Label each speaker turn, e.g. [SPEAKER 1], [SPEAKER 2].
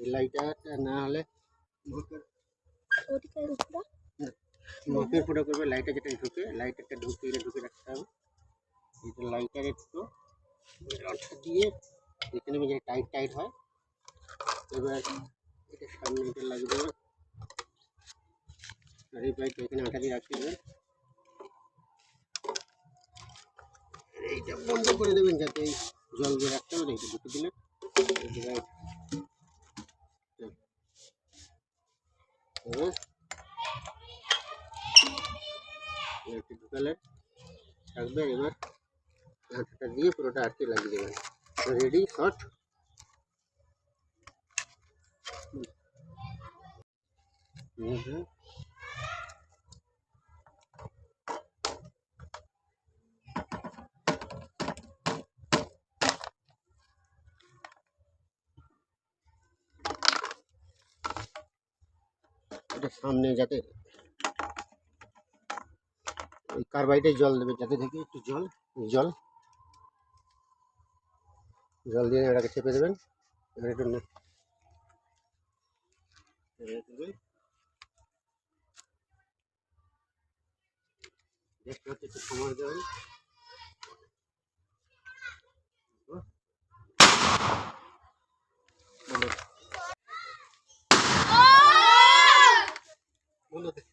[SPEAKER 1] এই লাইটারটা না হলে
[SPEAKER 2] উপরে
[SPEAKER 1] ফুটো করবে লাইটার যেটা ঢুকে লাইটারটা ঢুকে ঢুকে রাখতে হবে। এটা লাইটার একটু রডটা দিয়ে দেখে নেবে যে টাইট টাইট হয়। এবার এটা সামনে এটা লাগিয়ে দেবে আর এই পাইপটা এখানে আঠা দিয়ে রাখতে হবে। এইটা বন্ধ করে দেবেন যাতে জল দিয়ে রাখতে হবে এটা ঢুকে দিলে। এই জায়গায় এবার একটু ঢুকালে থাকবে এবার হাতটা দিয়ে পুরোটা আটকে লাগিয়ে দেবেন রেডি শর্ট এটা সামনে যাতে ওই কার্বাইডে জল দেবে, যাতে থেকে একটু জল জল। জল দিয়ে এটাকে চেপে দেবেন। এবার একটু সময় দেবেন uno de